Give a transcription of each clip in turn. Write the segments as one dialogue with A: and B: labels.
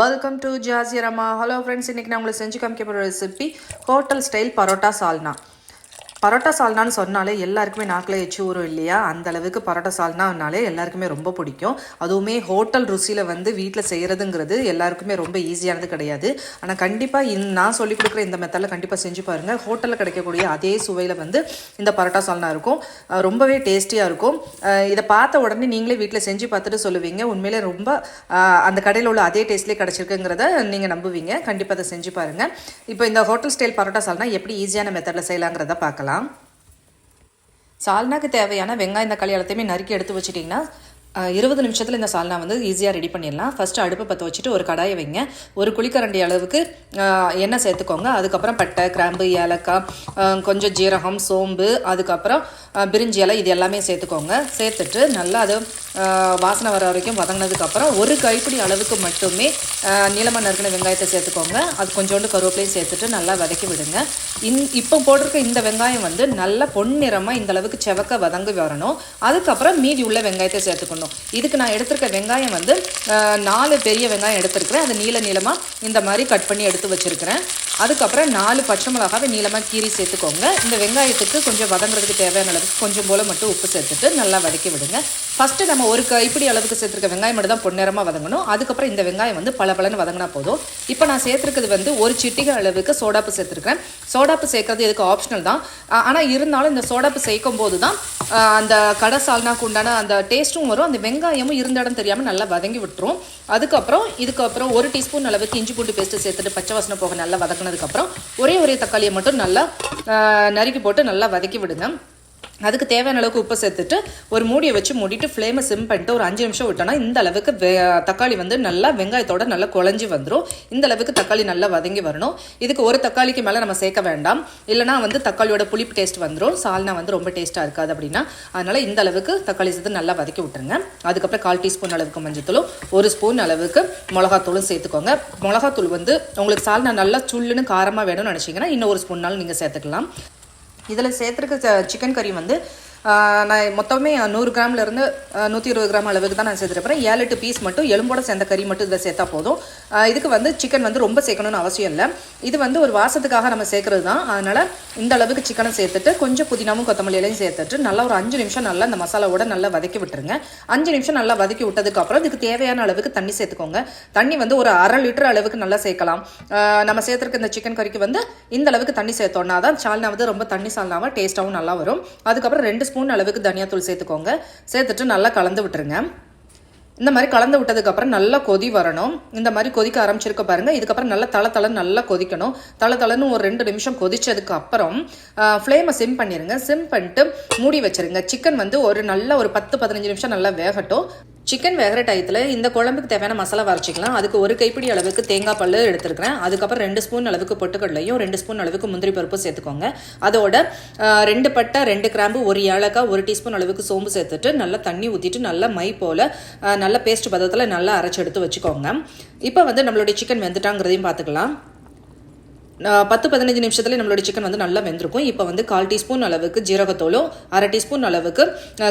A: Welcome to ஜாசியரம்மா hello friends இன்றைக்கி நான் உங்களுக்கு செஞ்சு காமிக்க போகிற recipe hotel style parotta salna. Parotta சால்னான்னு சொன்னாலே எல்லாருக்குமே நாக்கில் எச்சு ஊறும் இல்லையா? அந்த அளவுக்கு பரோட்டா சால்னானாலே எல்லாருக்குமே ரொம்ப பிடிக்கும். அதுவுமே ஹோட்டல் ருசியில் வந்து வீட்டில் செய்கிறதுங்கிறது எல்லாருக்குமே ரொம்ப ஈஸியானது கிடையாது. ஆனால் கண்டிப்பாக இந் நான் சொல்லிக் கொடுக்குற இந்த மெத்தடில் கண்டிப்பாக செஞ்சு பாருங்கள் ஹோட்டலில் கிடைக்கக்கூடிய அதே சுவையில் வந்து இந்த பரோட்டா சால்னா இருக்கும். ரொம்பவே டேஸ்டியாக இருக்கும். இதை பார்த்த உடனே நீங்களே வீட்டில் செஞ்சு பார்த்துட்டு சொல்லுவீங்க. உண்மையிலே ரொம்ப அந்த கடையில் உள்ள அதே டேஸ்ட்லேயே கிடச்சிருக்குங்கிறத நீங்கள் நம்புவீங்க. கண்டிப்பாக அதை செஞ்சு பாருங்கள் இப்போ இந்த ஹோட்டல் ஸ்டைல் பரோட்டா சால்னா எப்படி ஈஸியான மெத்தடில் செய்யலாங்கிறத பார்க்கலாம். சால்னாக்கு தேவையான வெங்காயம் தக்காளி எல்லாத்தையுமே நறுக்கி எடுத்து வச்சிட்டிங்கன்னா இருபது நிமிஷத்தில் இந்த சால்னா வந்து ஈஸியாக ரெடி பண்ணிடலாம். ஃபஸ்ட்டு அடுப்பை பற்ற வச்சுட்டு ஒரு கடாயை வைங்க. ஒரு குழிக்கரண்டி அளவுக்கு எண்ணெய் சேர்த்துக்கோங்க. அதுக்கப்புறம் பட்டை கிராம்பு ஏலக்காய் கொஞ்சம் ஜீரகம் சோம்பு அதுக்கப்புறம் பிரிஞ்சி இலை இது எல்லாமே சேர்த்துக்கோங்க. சேர்த்துட்டு நல்லா அது வாசனை வர வரைக்கும் வதங்கினதுக்கப்புறம் ஒரு கைப்பிடி அளவுக்கு மட்டுமே நீளமாக நறுக்கின வெங்காயத்தை சேர்த்துக்கோங்க. அது கொஞ்சோண்டு கருவேப்பிலையும் சேர்த்துட்டு நல்லா வதக்கி விடுங்க. இன் இப்போ போட்டிருக்க இந்த வெங்காயம் வந்து நல்லா பொன்னிறமாக இந்த அளவுக்கு செவக்க வதங்கி வரணும். அதுக்கப்புறம் மீதி உள்ள வெங்காயத்தை சேர்த்துக்கணும். இதுக்கு நான் எடுத்திருக்க வெங்காயம் வந்து நாலு பெரிய வெங்காயம் எடுத்திருக்கிறேன். அது நீள நீளமாக இந்த மாதிரி கட் பண்ணி எடுத்து வச்சிருக்கிறேன். அதுக்கப்புறம் நாலு பச்சை மிளகாவை நீளமாக கீறி சேர்த்துக்கோங்க. இந்த வெங்காயத்துக்கு கொஞ்சம் வதங்குறதுக்கு தேவையான அளவுக்கு கொஞ்சம் போல் மட்டும் உப்பு சேர்த்துட்டு நல்லா வதக்கி விடுங்க. ஃபஸ்ட்டு நம்ம ஒரு கைப்பிடி அளவுக்கு சேர்த்துருக்க வெங்காயம் மட்டும் தான் பொன்னிறமாக வதங்கணும். அதுக்கப்புறம் இந்த வெங்காயம் வந்து பல பலன்னு வதங்கினா போதும். இப்போ நான் சேர்த்துருக்கிறது வந்து ஒரு சிட்டிகை அளவுக்கு சோடாப்பு சேர்த்துருக்கேன் சோடாப்பு சேர்க்கறது இதுக்கு ஆப்ஷனல் தான். ஆனால் இருந்தாலும் இந்த சோடாப்பு சேர்க்கும் போது தான் அந்த கடை சால்னாக்கு உண்டான அந்த டேஸ்ட்டும் வரும். அந்த வெங்காயமும் இருந்த இடம் தெரியாமல் நல்லா வதங்கி விட்டுரும். அதுக்கப்புறம் இதுக்கப்புறம் ஒரு டீஸ்பூன் அளவுக்கு இஞ்சி பூண்டு பேஸ்ட்டு சேர்த்துட்டு பச்சை வாசனை போக நல்லா வதக்குனதுக்கப்புறம் ஒரே ஒரே தக்காளியை மட்டும் நல்லா நறுக்கி போட்டு நல்லா வதக்கி விடுங்க. அதுக்கு தேவையான அளவுக்கு உப்பு சேர்த்துட்டு ஒரு மூடியை வச்சு மூடிட்டு ஃப்ளேமை சிம் பண்ணிட்டு ஒரு அஞ்சு நிமிஷம் விட்டோம்னா இந்த அளவுக்கு வெ தக்காளி வந்து நல்லா வெங்காயத்தோட நல்லா குழஞ்சி வந்துடும் இந்த அளவுக்கு தக்காளி நல்லா வதங்கி வரணும். இதுக்கு ஒரு தக்காளிக்கு மேலே நம்ம சேர்க்க வேண்டாம். இல்லைனா வந்து தக்காளியோட புளிப்பு டேஸ்ட் வந்துடும் சால்னா வந்து ரொம்ப டேஸ்ட்டாக இருக்காது அப்படின்னா. அதனால் இந்த அளவுக்கு தக்காளி சேர்த்து நல்லா வதக்கி விட்டுருங்க. அதுக்கப்புறம் கால் டீஸ்பூன் அளவுக்கு மஞ்சத்தூளும் ஒரு ஸ்பூன் அளவுக்கு மிளகாத்தூளும் சேர்த்துக்கோங்க. மிளகாத்தூள் வந்து உங்களுக்கு சால்னா நல்லா சுள்ளுன்னு காரமாக வேணும்னு நினச்சிங்கன்னா இன்னும் ஒரு ஸ்பூன்னாலும் நீங்கள் சேர்த்துக்கலாம். இதில் சேர்த்துருக்க சிக்கன் கறி வந்து நான் மொத்தமே நூறு கிராம்லேருந்து நூற்றி இருபது கிராம் அளவுக்கு தான் நான் சேர்த்துருப்பேன். ஏழு எட்டு பீஸ் மட்டும் எலும்போட சேர்ந்த கறி மட்டும் இதில் சேர்த்தா போதும். இதுக்கு வந்து சிக்கன் வந்து ரொம்ப சேர்க்கணும்னு அவசியம் இல்லை. இது வந்து ஒரு வாசத்துக்காக நம்ம சேர்க்குறது தான். அதனால் இந்த அளவுக்கு சிக்கனை சேர்த்துட்டு கொஞ்சம் புதினாவும் கொத்தமல்லியிலையும் சேர்த்துட்டு நல்லா ஒரு அஞ்சு நிமிஷம் நல்லா அந்த மசாலாவோட நல்லா வதக்கி விட்டுருங்க. அஞ்சு நிமிஷம் நல்லா வதக்கி விட்டதுக்கப்புறம் இதுக்கு தேவையான அளவுக்கு தண்ணி சேர்த்துக்கோங்க. தண்ணி வந்து ஒரு அரை லிட்டர் அளவுக்கு நல்லா சேர்க்கலாம். நம்ம சேர்த்துருக்க இந்த சிக்கன் கறிக்கு வந்து இந்த அளவுக்கு தண்ணி சேர்த்தோன்னா தான் சால்னா வந்து ரொம்ப தண்ணி சால்னாவாக டேஸ்ட்டாகவும் நல்லா வரும். அதுக்கப்புறம் ரெண்டு ஸ்பூன் அளவுக்கு தனியாத்தூள் சேர்த்துக்கோங்க. சேர்த்துட்டு நல்லா கலந்து விட்டுருங்க. இந்த மாதிரி கலந்து விட்டதுக்கப்புறம் நல்லா கொதி வரணும். இந்த மாதிரி கொதிக்க ஆரம்பிச்சிருக்க பாருங்க. இதுக்கப்புறம் நல்லா தள தளன்னு நல்லா கொதிக்கணும். தள தளன்னு ஒரு ரெண்டு நிமிஷம் கொதிச்சதுக்கு அப்புறம் ஃப்ளேமை சிம் பண்ணிடுங்க சிம் பண்ணிட்டு மூடி வச்சிருங்க. சிக்கன் வந்து ஒரு நல்ல ஒரு பத்து பதினஞ்சு நிமிஷம் நல்லா வேகட்டும். சிக்கன் வேகிற டயத்தில் இந்த குழம்புக்கு தேவையான மசாலா வரைச்சிக்கலாம் அதுக்கு ஒரு கைப்பிடி அளவுக்கு தேங்காய் பல் எடுத்துருக்கிறேன். அதுக்கப்புறம் ரெண்டு ஸ்பூன் அளவுக்கு பொட்டுக்கடலையும் ரெண்டு ஸ்பூன் அளவுக்கு முந்திரி பருப்பு சேர்த்துக்கோங்க. அதோட ரெண்டு பட்டை ரெண்டு கிராம்பு ஒரு ஏலக்காய் ஒரு டீஸ்பூன் அளவுக்கு சோம்பு சேர்த்துட்டு நல்லா தண்ணி ஊற்றிட்டு நல்லா மை போல் நல்ல பேஸ்ட் பதத்தில் நல்லா அரைச்சி எடுத்து வச்சுக்கோங்க. இப்போ வந்து நம்மளுடைய சிக்கன் வெந்துட்டாங்கிறதையும் பார்த்துக்கலாம். பத்து பதினஞ்சு நிமிஷத்துல நம்மளோட சிக்கன் வந்து நல்லா வெந்திருக்கும். இப்போ வந்து கால் டீஸ்பூன் அளவுக்கு ஜீரகத்தோளும் அரை டீஸ்பூன் அளவுக்கு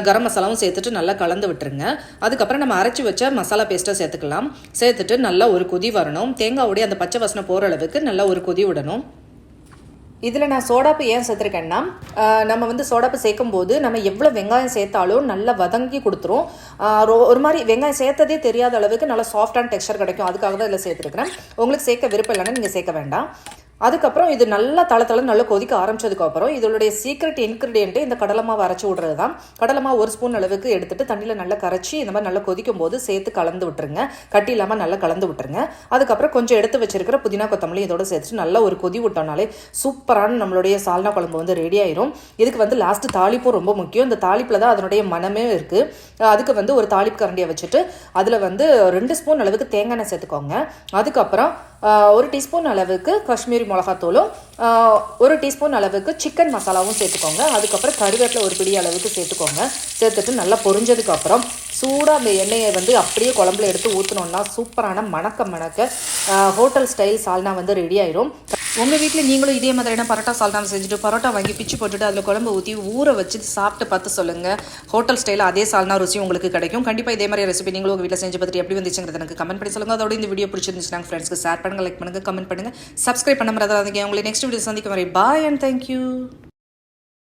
A: கரம் மசாலாவும் சேர்த்துட்டு நல்லா கலந்து விட்டுருங்க. அதுக்கப்புறம் நம்ம அரைச்சி வச்ச மசாலா பேஸ்ட்டை சேர்த்துக்கலாம். சேர்த்துட்டு நல்லா ஒரு கொதி வரணும். தேங்காவுடைய அந்த பச்சை வாசனை போகிற அளவுக்கு நல்லா ஒரு கொதி விடணும். இதில் நான் சோடாப்பு ஏன் சேர்த்துருக்கேன்னா நம்ம வந்து சோடாப்பு சேர்க்கும் போது நம்ம எவ்வளோ வெங்காயம் சேர்த்தாலும் நல்லா வதங்கி கொடுத்துரும். ஒரு மாதிரி வெங்காயம் சேர்த்ததே தெரியாத அளவுக்கு நல்லா சாஃப்டான டெக்ஸ்சர் கிடைக்கும். அதுக்காக தான் இதில் சேர்த்துருக்குறேன். உங்களுக்கு சேர்க்க விருப்பம் இல்லைன்னா நீங்கள் சேர்க்க வேண்டாம். அதுக்கப்புறம் இது நல்லா தள தள நல்லா கொதிக்க ஆரம்பிச்சதுக்கு அப்புறம் இதனுடைய சீக்ரெட் இன்க்ரீடியன்ட்டு இந்த கடலை மாவு அரைச்சி விடுறது தான் கடலை மாவு ஒரு ஸ்பூன் அளவுக்கு எடுத்துட்டு தண்ணியில் நல்லா கரைச்சி இந்த மாதிரி நல்லா கொதிக்கும் போது சேர்த்து கலந்து விட்டுருங்க. கட்டி இல்லாமல் நல்லா கலந்து விட்டுருங்க. அதுக்கப்புறம் கொஞ்சம் எடுத்து வச்சிருக்கிற புதினா கொத்தமல்லி இதோட சேர்த்துட்டு நல்லா ஒரு கொதி விட்டோம்னாலே சூப்பரான நம்மளுடைய சால்னா குழம்பு வந்து ரெடி ஆயிரும். இதுக்கு வந்து லாஸ்ட் தாளிப்பும் ரொம்ப முக்கியம். இந்த தாளிப்பில் தான் அதனுடைய மனமே இருக்குது அதுக்கு வந்து ஒரு தாளிப்பு கரண்டியை வச்சுட்டு அதில் வந்து ரெண்டு ஸ்பூன் அளவுக்கு தேங்காய் எண்ணெய் சேர்த்துக்கோங்க. அதுக்கப்புறம் ஒரு டீஸ்பூன் அளவுக்கு காஷ்மீரி மிளகாத்தூளும் ஒரு டீஸ்பூன் அளவுக்கு சிக்கன் மசாலாவும் சேர்த்துக்கோங்க. அதுக்கப்புறம் கருவேப்பிலை ஒரு பிடி அளவுக்கு சேர்த்துக்கோங்க. சேர்த்துட்டு நல்லா பொரிஞ்சதுக்கப்புறம் சூடாக அந்த எண்ணெயை வந்து அப்படியே குழம்புல எடுத்து ஊற்றினோன்னா சூப்பரான மணக்க மணக்க ஹோட்டல் ஸ்டைல் சால்னா வந்து ரெடி ஆயிரும். உங்கள் வீட்டில் நீங்களும் இதே மாதிரியான பரோட்டா சால்னா செஞ்சுட்டு பரோட்டா வாங்கி பிச்சு போட்டுட்டு அதில் குழம்பு ஊற்றி ஊற வச்சு சாப்பிட்டு பார்த்து சொல்லுங்கள் ஹோட்டல் ஸ்டைலில் அதே சால்னா ருசி உங்களுக்கு கிடைக்கும். கண்டிப்பாக இதே மாதிரி ரெசிபி நீங்களும் உங்கள் வீட்டில் செஞ்சு பார்த்துட்டு எப்படி வந்துச்சுங்கிறது எனக்கு கமெண்ட் பண்ணி சொல்லுங்கள் அதோட இந்த வீடியோ பிடிச்சிருந்துச்சுன்னா ஃப்ரெண்ட்ஸ்க்கு ஷேர் பண்ணுங்கள் லைக் பண்ணுங்கள் கமெண்ட் பண்ணுங்கள் சப்ஸ்கிரைப் பண்ண மாதிரி உங்களை நெக்ஸ்ட் வீடியோ சந்திக்க வரை பாய் அண்ட் தேங்க்யூ